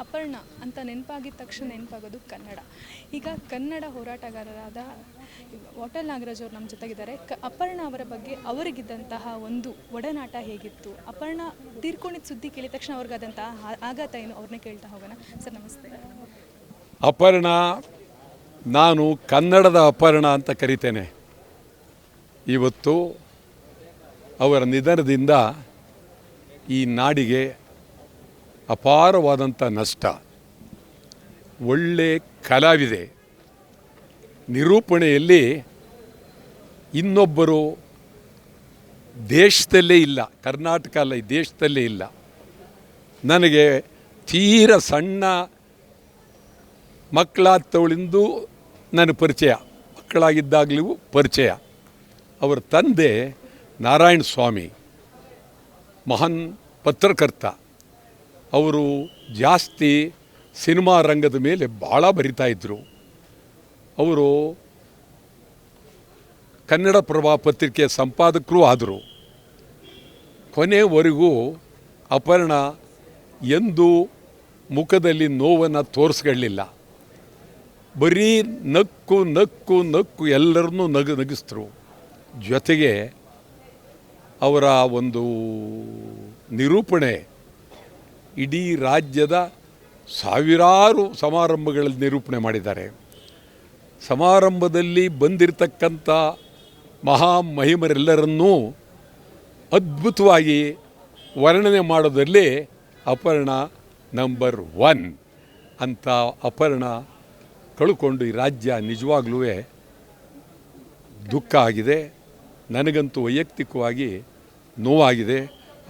ಅಪರ್ಣ ಅಂತ ನೆನಪಾಗಿದ್ದ ತಕ್ಷಣ ನೆನಪಾಗೋದು ಕನ್ನಡ. ಈಗ ಕನ್ನಡ ಹೋರಾಟಗಾರರಾದ ವಾಟಲ್ ನಾಗರಾಜ್ ಅವರು ನಮ್ಮ ಜೊತೆಗಿದ್ದಾರೆ. ಕ ಅಪರ್ಣ ಅವರ ಬಗ್ಗೆ ಅವರಿಗಿದ್ದಂತಹ ಒಂದು ಒಡನಾಟ ಹೇಗಿತ್ತು? ಅಪರ್ಣ ತೀರ್ಕೊಂಡಿದ್ದ ಸುದ್ದಿ ಕೇಳಿದ ತಕ್ಷಣ ಅವ್ರಿಗಾದಂತಹ ಆಘಾತ ಏನು? ಅವ್ರನ್ನೇ ಕೇಳ್ತಾ ಹೋಗೋಣ. ಸರ್, ನಮಸ್ತೆ. ಅಪರ್ಣ, ನಾನು ಕನ್ನಡದ ಅಪರ್ಣ ಅಂತ ಕರಿತೇನೆ. ಇವತ್ತು ಅವರ ನಿಧನದಿಂದ ಈ ನಾಡಿಗೆ ಅಪಾರವಾದಂಥ ನಷ್ಟ. ಒಳ್ಳೆ ಕಲಾವಿದೆ. ನಿರೂಪಣೆಯಲ್ಲಿ ಇನ್ನೊಬ್ಬರು ದೇಶದಲ್ಲೇ ಇಲ್ಲ, ಕರ್ನಾಟಕ ಅಲ್ಲ, ಈ ದೇಶದಲ್ಲೇ ಇಲ್ಲ. ನನಗೆ ತೀರ ಸಣ್ಣ ಮಕ್ಕಳಾದವಳಿಂದು ನನ್ನ ಪರಿಚಯ, ಮಕ್ಕಳಾಗಿದ್ದಾಗಲೂ ಪರಿಚಯ. ಅವರ ತಂದೆ ನಾರಾಯಣ ಸ್ವಾಮಿ ಮಹಾನ್ ಪತ್ರಕರ್ತ. ಅವರು ಜಾಸ್ತಿ ಸಿನಿಮಾ ರಂಗದ ಮೇಲೆ ಭಾಳ ಬರಿತಾ ಇದ್ದರು ಅವರು ಕನ್ನಡ ಪ್ರಭ ಪತ್ರಿಕೆಯ ಸಂಪಾದಕರೂ ಆದರು. ಕೊನೆವರೆಗೂ ಅಪರ್ಣ ಎಂದೂ ಮುಖದಲ್ಲಿ ನೋವನ್ನು ತೋರಿಸ್ಕೊಳ್ಳಿಲ್ಲ ಬರೀ ನಕ್ಕು ನಕ್ಕು ನಕ್ಕು ಎಲ್ಲರನ್ನೂ ನಗು ನಗಿಸ್ತರು ಜೊತೆಗೆ ಅವರ ಒಂದು ನಿರೂಪಣೆ ಇಡೀ ರಾಜ್ಯದ ಸಾವಿರಾರು ಸಮಾರಂಭಗಳಲ್ಲಿ ನಿರೂಪಣೆ ಮಾಡಿದ್ದಾರೆ. ಸಮಾರಂಭದಲ್ಲಿ ಬಂದಿರತಕ್ಕಂಥ ಮಹಾ ಮಹಿಮರೆಲ್ಲರನ್ನೂ ಅದ್ಭುತವಾಗಿ ವರ್ಣನೆ ಮಾಡೋದರಲ್ಲಿ ಅಪರ್ಣ ನಂಬರ್ ಒನ್ ಅಂತ ಅಪರ್ಣ ಕಳ್ಕೊಂಡು ಈ ರಾಜ್ಯ ನಿಜವಾಗ್ಲೂ ದುಃಖ ಆಗಿದೆ, ನನಗಂತೂ ವೈಯಕ್ತಿಕವಾಗಿ ನೋವಾಗಿದೆ,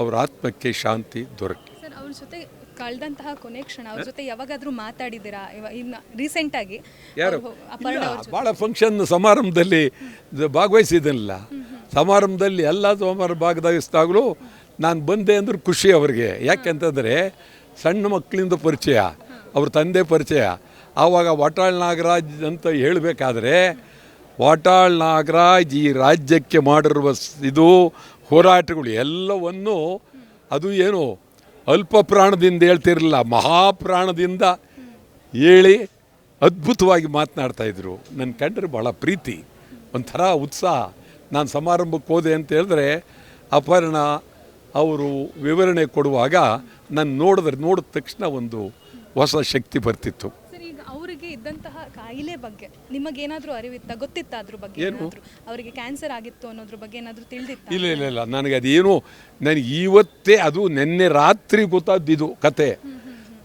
ಅವರ ಆತ್ಮಕ್ಕೆ ಶಾಂತಿ ದೊರಕಿ ಅವ್ರ ಜೊತೆ ಕಳೆದಂತಹ ಕೊನೆ ಕ್ಷಣ ಅವ್ರ ಜೊತೆ ಯಾವಾಗಾದರೂ ಮಾತಾಡಿದ್ದೀರಾ? ಇವ ಇನ್ನು ರೀಸೆಂಟಾಗಿ ಯಾರು? ಅಪರ್ಣ ಅವ್ರ ಜೊತೆ. ಭಾಳ ಫಂಕ್ಷನ್ ಸಮಾರಂಭದಲ್ಲಿ ದ- ಭಾಗವಹಿಸಿದ್ದನಲ್ಲ ಸಮಾರಂಭದಲ್ಲಿ ಎಲ್ಲ ಸಮಾರಂಭ ಭಾಗವಹಿಸಿದಾಗಲೂ ನಾನು ಬಂದೆ ಅಂದ್ರೆ ಖುಷಿ ಅವ್ರಿಗೆ. ಯಾಕೆಂತಂದರೆ ಸಣ್ಣ ಮಕ್ಕಳಿಂದ ಪರಿಚಯ ಅವ್ರ ತಂದೆ ಪರಿಚಯ. ಆವಾಗ ವಾಟಾಳ್ ನಾಗರಾಜ್ ಅಂತ ಹೇಳಬೇಕಾದ್ರೆ ವಾಟಾಳ್ ನಾಗರಾಜ್ ಈ ರಾಜ್ಯಕ್ಕೆ ಮಾಡಿರುವ ಸ್- ಇದು ಹೋರಾಟಗಳು ಎಲ್ಲವನ್ನು ಅದು ಏನು ಅಲ್ಪ ಪ್ರಾಣದಿಂದ ಹೇಳ್ತಿರಲಿಲ್ಲ, ಮಹಾಪ್ರಾಣದಿಂದ ಹೇಳಿ ಅದ್ಭುತವಾಗಿ ಮಾತನಾಡ್ತಾ ಇದ್ರು. ನನ್ನ ಕಂಡ್ರೆ ಭಾಳ ಪ್ರೀತಿ, ಒಂಥರ ಉತ್ಸಾಹ. ನಾನು ಸಮಾರಂಭಕ್ಕೆ ಹೋದೆ ಅಂತ ಹೇಳಿದ್ರೆ ಅಪರ್ಣ ಅವರು ವಿವರಣೆ ಕೊಡುವಾಗ ನಾನು ನೋಡಿದ್ರೆ ನೋಡಿದ ತಕ್ಷಣ ಒಂದು ಹೊಸ ಶಕ್ತಿ ಬರ್ತಿತ್ತು. ಇದ್ದಂತಹ ಕಾಯಿಲೆ ಬಗ್ಗೆ ನಿಮಗೇನಾದರೂ ಅರಿವಿತ್ತ ಗೊತ್ತಿತ್ತ ಅದ್ರ ಬಗ್ಗೆ ಏನಾದರೂ? ಅವರಿಗೆ ಕ್ಯಾನ್ಸರ್ ಆಗಿತ್ತು ಅನ್ನೋದ್ರ ಬಗ್ಗೆ ಏನಾದರೂ ತಿಳಿದಿತ್ತು? ಇಲ್ಲ ಇಲ್ಲ ಇಲ್ಲ. ನನಗೆ ಅದೇನು ನನಗೆ ಇವತ್ತೇ ಅದು ನಿನ್ನೆ ರಾತ್ರಿ ಗೊತ್ತಾದ್ದಿದು ಕತೆ.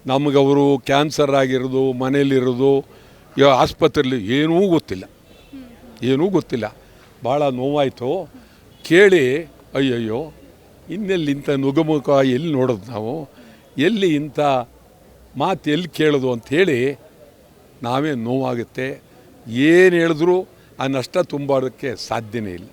ನಮಗೆ ಅವರು ಕ್ಯಾನ್ಸರ್ ಆಗಿರೋದು ಮನೇಲಿರೋದು ಯಾ ಆಸ್ಪತ್ರೆಯಲ್ಲಿ ಏನೂ ಗೊತ್ತಿಲ್ಲ. ಏನೂ ಗೊತ್ತಿಲ್ಲ. ಭಾಳ ನೋವಾಯಿತು. ಕೇಳಿ ಅಯ್ಯಯ್ಯೋ ಇನ್ನೆಲ್ಲಿ ಇಂಥ ನುಗಮುಖ ಎಲ್ಲಿ ನೋಡೋದು ನಾವು? ಎಲ್ಲಿ ಇಂಥ ಮಾತು ಎಲ್ಲಿ ಕೇಳೋದು ಅಂಥೇಳಿ ನಾವೇ ನೋವಾಗುತ್ತೆ. ಏನು ಹೇಳಿದ್ರೂ ಆ ನಷ್ಟ ತುಂಬೋದಕ್ಕೆ ಸಾಧ್ಯನೇ ಇಲ್ಲ.